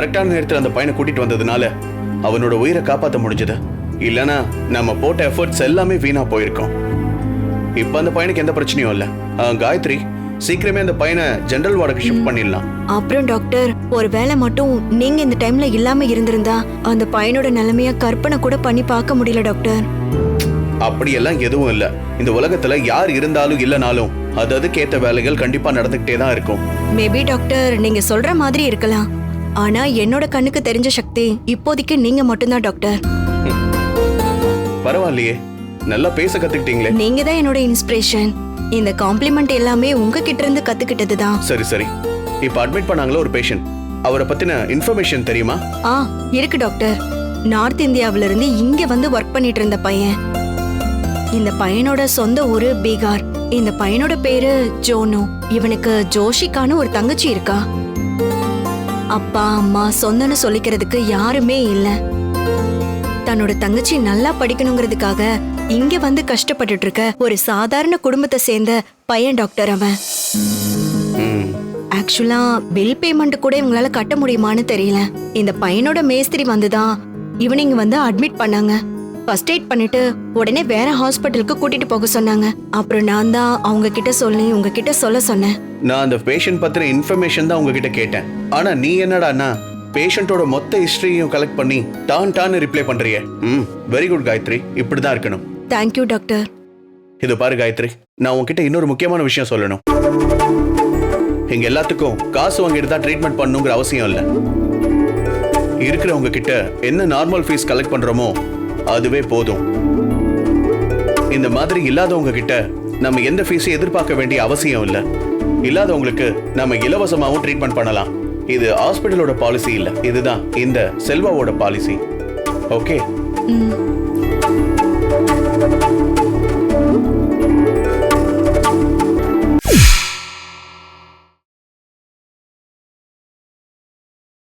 கரெக்டான நேரத்தில் அந்த பையனை கூட்டிட்டு வந்ததுனால அவனோட உயிரை காப்பாற்ற முடிஞ்சது. இல்லனா நம்ம போட்ட எஃபர்ட்ஸ் எல்லாமே வீணா போயிருக்கோம். இப்போ அந்த பையனுக்கு எந்த பிரச்சனையும் இல்லை. காயத்ரி சீக்கிரமே அந்த பையனை ஜெனரல் வார்டுக்கு ஷிஃப்ட் பண்ணிடலாம். அப்புறம் டாக்டர் ஒரு வேளை மட்டும் நீங்க இந்த டைம்ல இல்லாம இருந்திருந்தா அந்த பையனோட நிலைமைய கற்பனை கூட பண்ணி பார்க்க முடியல டாக்டர் அப்படியெல்லாம் எதுவும் இல்ல. இந்த உலகத்துல யார் இருந்தாலும் இல்லனாலும் அது அதுக்கேத்த வேலைகள் கண்டிப்பா நடந்துகிட்டே தான் இருக்கும். மேபி டாக்டர் நீங்க சொல்ற மாதிரி இருக்கலாம். ஆனா என்னோட கண்ணுக்கு தெரிஞ்ச சக்தி இப்போதைக்கு நீங்க மட்டும்தான் டாக்டர். பரவாயில்லையே. நல்லா பேச கத்துக்கிட்டீங்களே. நீங்க தான் என்னோட இன்ஸ்பிரேஷன் இந்த காம்ப்ளிமெண்ட் எல்லாமே உங்ககிட்ட இருந்து கத்துக்கிட்டது தான் சரி சரி. இப்ப அட்மிட் பண்ணாங்களே ஒரு பேஷண்ட் அவரை பத்தின இன்ஃபர்மேஷன் தெரியுமா? ஆ இருக்கு டாக்டர். நார்த் இந்தியாவுல இருந்து இங்க வந்து ஒர்க் பண்ணிட்டு இருந்த பையன். இந்த பையனோட சொந்த ஊரு பீகார். இந்த பையனோட பேரு ஜோனு. இவனுக்கு ஜோஷிகான்னு ஒரு தங்கச்சி இருக்கா. அப்பா அம்மா சொந்தன்னு சொல்லிக்கிறதுக்கு யாருமே இல்ல. தன்னோட தங்கச்சி நல்லா படிக்கணுங்கிறதுக்காக இங்க வந்து கஷ்டப்பட்டுட்டு இருக்க ஒரு சாதாரண குடும்பத்தை சேர்ந்த பையன் டாக்டர் அவன். ஆக்சுவலா பில் பேமெண்ட் கூட இவங்களால கட்ட முடியுமான்னு தெரியல. இந்த பையனோட மேஸ்திரி வந்துதான் இவனிங்க வந்து அட்மிட் பண்ணாங்க. ஃபர்ஸ்ட் எய்ட் பண்ணிட்டு உடனே வேற ஹாஸ்பிட்டலுக்கு கூட்டிட்டு போக சொன்னாங்க. அப்புறம் நான் தான் அவங்க கிட்ட சொல்லி உங்ககிட்ட சொல்ல சொன்னேன். நான் அந்த பேஷண்ட் பத்தின இன்ஃபர்மேஷன் தான் உங்ககிட்ட கேட்டேன். ஆனா நீ என்னடான்னா பேஷண்டோட மொத்த ஹிஸ்டரியும் கலெக்ட் பண்ணி டான் டான்னு ரிப்ளை பண்றியே. ம் வெரி குட் காயத்ரி. இப்படிதான் இருக்கணும். தேங்க்யூ டாக்டர் இது பாரு காயத்ரி. நான் உன்கிட்ட இன்னொரு முக்கியமான விஷயம் சொல்லணும். எங்க எல்லாத்துக்கும் காசு வாங்கிட்டு தான் ட்ரீட்மெண்ட் பண்ணுங்கிற அவசியம் இல்லை. இருக்கிறவங்க கிட்ட என்ன நார்மல் ஃபீஸ் கலெக்ட் பண்றோமோ அதுவே போதும். இந்த மாதிரி இல்லாதவங்க கிட்ட நம்ம எந்த ஃபீஸையும் எதிர்பார்க்க வேண்டிய அவசியம் இல்லை. இல்லாதவங்களுக்கு நம்ம இலவசமாகவும் ட்ரீட்மெண்ட் பண்ணலாம். இது ஹாஸ்பிட்டலோட பாலிசி இல்லை. இதுதான் இந்த செல்வாவோட பாலிசி ஓகே